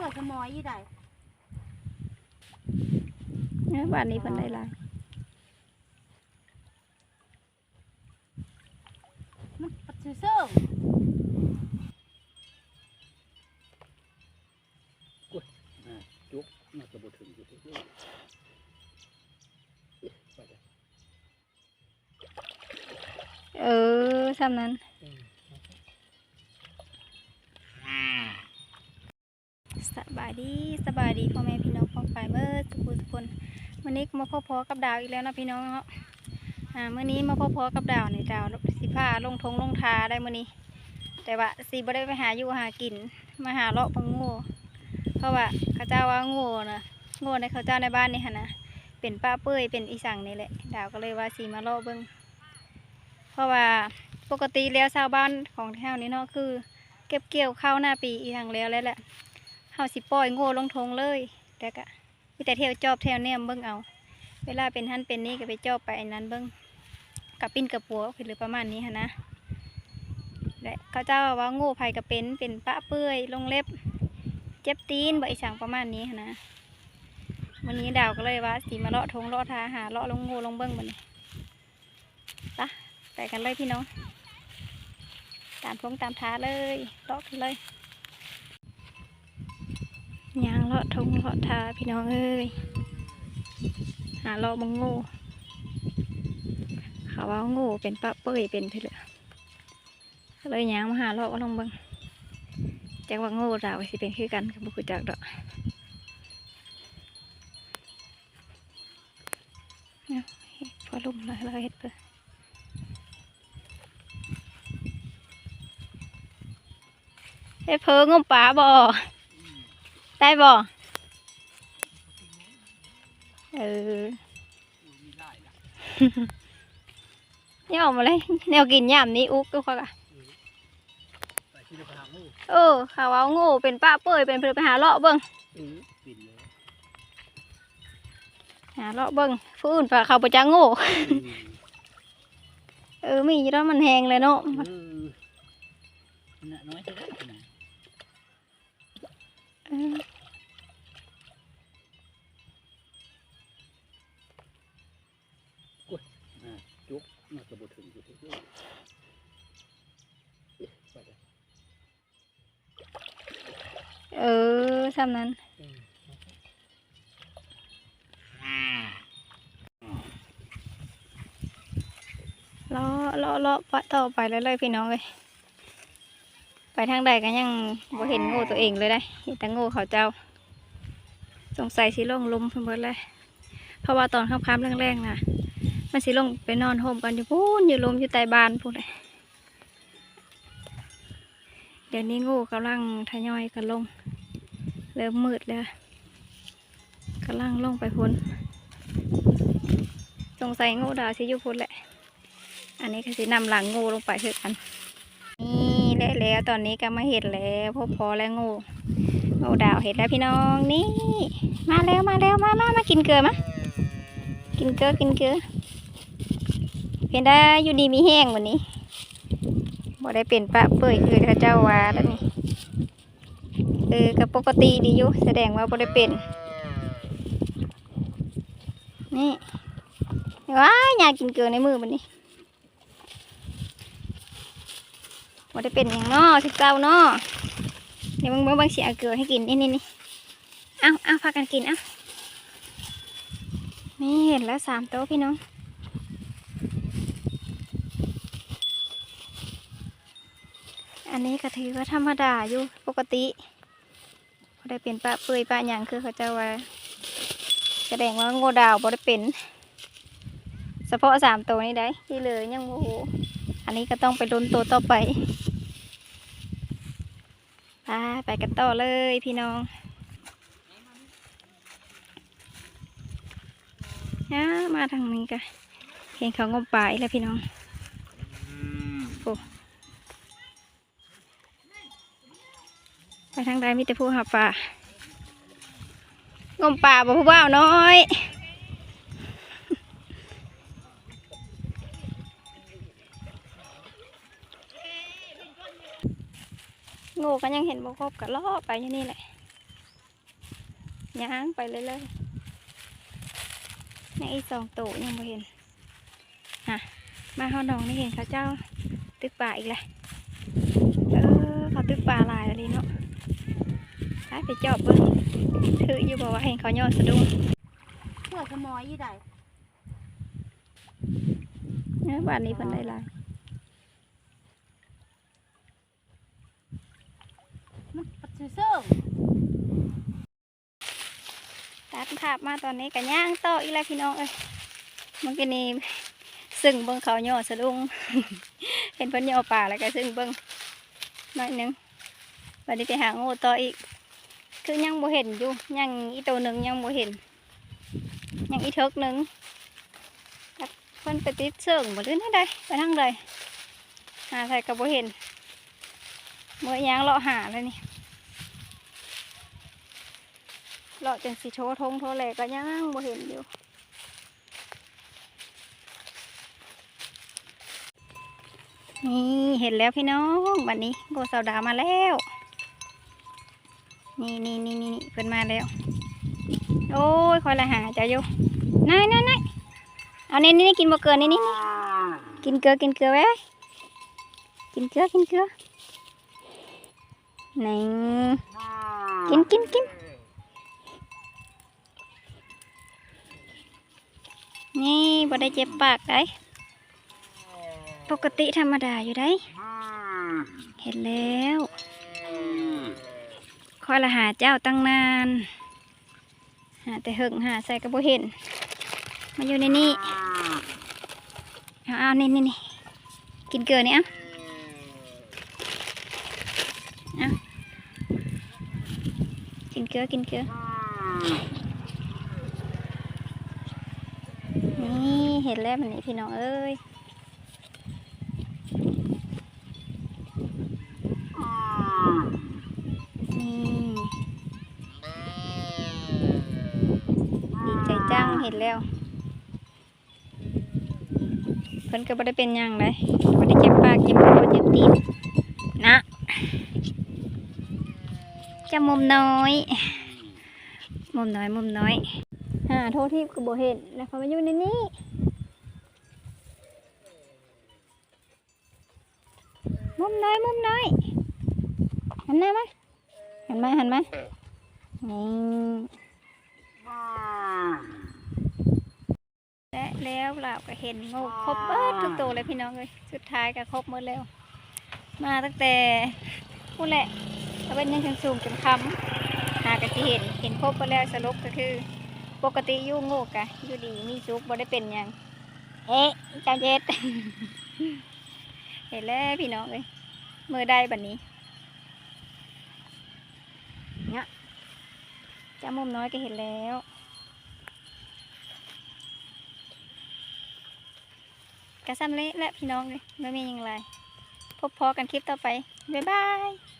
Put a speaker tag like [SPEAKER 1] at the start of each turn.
[SPEAKER 1] พื่อสมอยยี่ใด
[SPEAKER 2] เนี่ยบ้านนี้เพิ่นได้หลาย
[SPEAKER 1] มันปัดเซื่อ
[SPEAKER 3] จุกน่าจะบ่ถึงอยู่ที่นี่ไปเลย
[SPEAKER 2] เออซ้ำนั้น สบายดีสบายดีพ่อแม่พี่น้องพ้องไปเมื่อทุกคนทุกคนวันนี้มาพบพอกับดาวอีกแล้วนะพี่น้องเนาะอ่าเมื่อนี้มาพบพอกับดาวในดาวสิผ้าลงทงลงทาได้เมื่อนี้ แต่ว่าสีบ่ได้ไปหาอยู่หากินมาหาเลาะปังงูเพราะว่าเขาเจ้าว่างูนะงูในเขาเจ้าในบ้านนี่ฮะนะเป็นป้าเปื้อยเป็นอีสังนี่แหละดาวก็เลยว่าสีมาเลาะเบิ้งเพราะว่าปกติแล้วชาวบ้านของแถวนี้เนาะคือ เก็บเกี่ยวข้าวหน้าปีอีทางแล้วแล้วแหละาสิปล่อยโง่ลงทงเลยแต่ก็มีแต่เที่ยวจอบเที่ยวแนมเบิ่งเอา เวลาเป็นหันเป็นนี่ก็ไปจอบไปอันนั้นเบิ่งกับปิ้นกับปัวหรือประมาณนี้หันะและเขาเจ้าว่าโง่ไผกับเป็นเป็นปะเปื่อยลงเล็บ เจ็บตีนใบสังประมาณนี้หั้นะวันนี้ดาวก็เลยว่าสีมาเลาะทงเลาะทาหาเลาะลงโง่ลงเบิ่งมันปะไปกันเลยพี่น้อง ตามพงตามท้าเลยเลาะกันเลย ยางเลาะทงเลาะทาพี่น้องเอ้ยหาเลาะบังงูเขาว่างูเป็นปะเปื่อยเป็นเถอะก็เลยยางมาหาเลาะว่าลองเบังจากว่างูเราสิเป็นคือกันกับบุคุจักดอกพอลุ่มเลยเราเห็ดเปอเฮ้เพองมป่าบ่ ได้บ่เออ
[SPEAKER 3] มีได้ละ
[SPEAKER 2] เนี่ยออกมาเลยแนวกินยามนี้อุกก็เขาอะ
[SPEAKER 3] ไปที่จะไปหางู
[SPEAKER 2] เออเขาเอางูเป็นป้าเปื่อยเป็นเพื่อไปหาเลาะเบิ้ง
[SPEAKER 3] เออปิ่นเลย
[SPEAKER 2] หาเลาะเบิ้งผู้อื่นฝากเขาไปจ้างงูเออมีอยู่แล้วมันแหงเลยเนาะ
[SPEAKER 3] เออน่ะน้อยเท่าไหร่
[SPEAKER 2] อซ้ำนั้น
[SPEAKER 3] เออ
[SPEAKER 2] ลาะเลาะเลาะปะต่อไปเรื่อยๆพี่น้องเลยไปทางใดก็ยังบ่เห็นงูตัวเองเลยได้เห็นแต่งูเขาเจ้า สงสัยสิลงลมเพิ่นเลยเพราะว่าตอนค่ำๆแรงๆน่ะมันสิลงไปนอนโฮมกันอยู่พูนอยู่ลมอยู่ใต้บานพูนเลยเดี๋ยวนี้งูกำลังทยอยกันลง เริ่มมืดแล้วกำลังลงไปพ้นสงสัยงูดาวสิยู่พ้นแหละ อันนี้ก็สินำหลังงูลงไปคือกัน นี่และแล้วตอนนี้ก็มาเห็นแล้วพบพอแล้วงูงูดาวเห็นแล้วพี่น้องนี่ มาแล้วมาแล้วมามามากินเกลือมะกินเกลือกินเกลือเห็นได้อยู่ดีมีแห้งวันนี้บ่ได้เป็นปะเปื่อยคือเขาเจ้าว่าแล้วนี่ เออกับปกติดีอยู่แสดงว่าบ่ได้เป็น นี่ว้ายอยากกินเกลือในมือมันนี่บ่ได้เป็นอย่างนอสิเจ้านอเดี๋ยวมึงบางเสียเกลือให้กินนี่นี่นี่เอาเอาพากันกินเอานี่เห็นแล้วสามโต๊ะพี่น้องอันนี้ก็ถือว่าธรรมดาอยู่ปกติ ได้เป็นปลาเปื่อยปลาหยังคือเขาจะว่าแสดงว่าโงดาวบ่ได้เป็นเฉพาะสามตัวนี้ได้ที่เหลยยังโมโหอันนี้ก็ต้องไปลุ้นตัวต่อไปไปไปกันต่อเลยพี่น้องนะมาทางนี้กันเห็นเขางมป่าอีกแล้วพี่น้อง ไปทางใดมีแต่ผู้หาปลางมป่าบ่ผู้บ่าวน้อยงูก็ยังเห็นบ่ครบก็ล่อไปอยู่นี่แหละย่างไปเลยเลยๆยังอีสองโตยังไม่เห็นฮะมาเขาน้องนี่เห็นเขาเจ้าตึกป่าอีกเลยเออเขาตึกป่าลายแล้วนี่เนาะ ไปไปจอบเบิ้งถืออยู่บอกว่าเห็นเขายอดสะดุ้ง
[SPEAKER 1] เพื่อขโมยยี่ใด
[SPEAKER 2] เนื้อบ้านนี้เพิ่นได้หลาย
[SPEAKER 1] มันปัดเสื่อม
[SPEAKER 2] ตัดภาพมาตอนนี้กันย่างต่ออีกแล้วพี่น้องเอ้ยมันก็นี่ซึ่งเบิ้งเขาย่อสะดุ้งเห็นเพิ่นย่อป่าแล้วก็ซึ่งเบิ้งหน้อยหนึงวันนี้ไปหางูต่ออีก คือยังบ่เห็นอยู่ยังอีตัวหนึ่งยังบ่เห็น ยังอีเทิกหนึ่งเพิ่นไปติดเสื่องบ่ลื่นให้ได้ไปทางใดหาใส่ก็บ่เห็นเมื่อยางเลาะหาแล้วนี่เลาะจังสิโชว์ทงโทแหลก็ยังบ่เห็นอยู่นี่เห็นแล้วพี่น้องวันนี้โกสาวดามาแล้ว นี่นี่นี่นี่เพิ่นมาแล้ว โอ้ยคอยละหาจ้าอยู่นายนายนายเอาเนี่นี่นี่กินบ่เกินนี่นี่นี่กินเกลือกินเกลือไว้กินเกลือกินเกลือนี่กินกินกินนี่บ่ได้เจ็บปากได้ปกติธรรมดาอยู่ได้ เห็นแล้ว อยละหาเจ้าตั้งนานหาแต่หึงหาใส่กระโบเห็น มาอยู่ในนี่เอาเอานี่นี่นี่กินเกลือนี่เอะกินเกลือกินเกลือนี่เห็นแล้วมันนี่พี่น้องเอ้ย นี่ดีใจ จังเห็นแล้ว เพิ่นก็บ่ได้เป็นยังเลยบ่ได้เจ็บปากเจ็บคอเจ็บตีนนะจะมุมน้อย มุมน้อยมุมน้อยหาโทษที่ก็บ่เห็นแล้วเขามาอยู่ในนี้มุมน้อยมุมน้อยหันหน้ามาหันมาหันมานี่ และแล้วเราก็เห็นงูครบเบิดทุกตัวเลยพี่น้องเลยสุดท้ายก็ครบหมดแล้ว มาตั้งแต่พูดแหละตะเวนยังจังสูงจนคำหากะสิเห็นเห็นครบไปแล้วสรุปก็คือ ปกติยู่งูกะอยู่ดีมีสุกบ่ได้เป็นยังเอ๊ะจ้าเจ็ดเห็นแล้วพี่น้องเลยมือได้บันนี้เนี่ยจ้ามุมน้อยก็เห็นแล้ว กระซ้ำเละและพี่น้องเลยไม่มียังไร พบพอกันคลิปต่อไป บ๊ายบาย